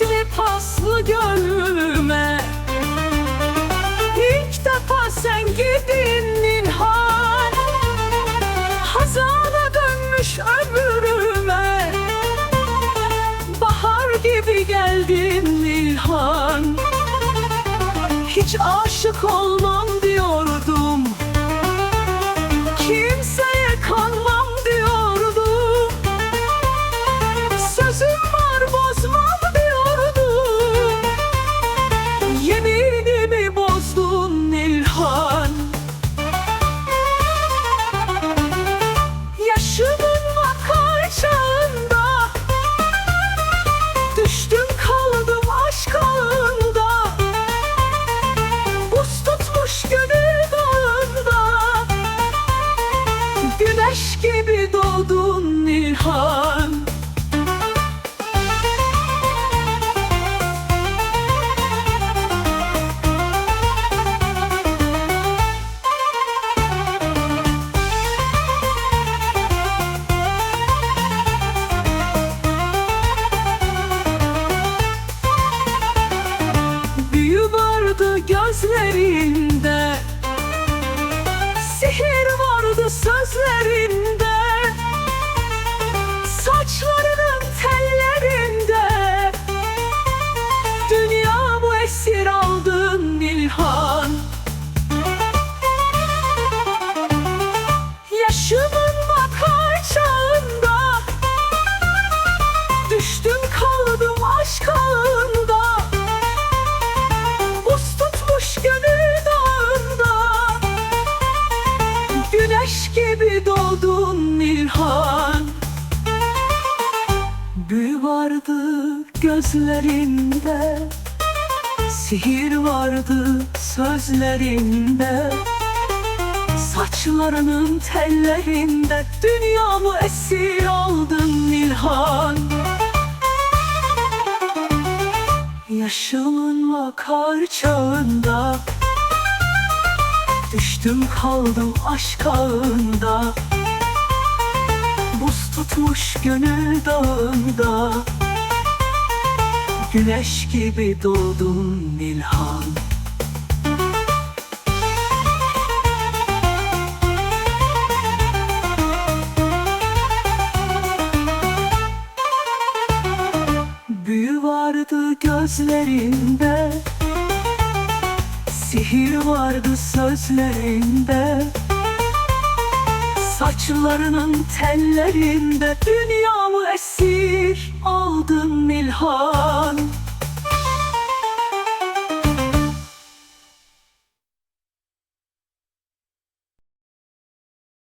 Renkli paslı gönlüme İlk defa sen gidin Nilhan Hazana dönmüş ömrüme. Bahar gibi geldin Nilhan. Hiç aşık olmam Güneş gibi doğdun Nilhan. Büyü vardı gözlerinde Sihir vardı sözlerinde gözlerinde Sihir vardı sözlerinde. Saçlarının tellerinde Dünyamı esir aldın Nilhan Yaşımın vakar çağında Düştüm kaldım aşk ağında. Buz tutmuş gönül dağında Güneş gibi doğdun Nilhan. Büyü vardı gözlerinde Sihir vardı sözlerinde Saçlarının tellerinde Dünyamı esir aldın Nilhan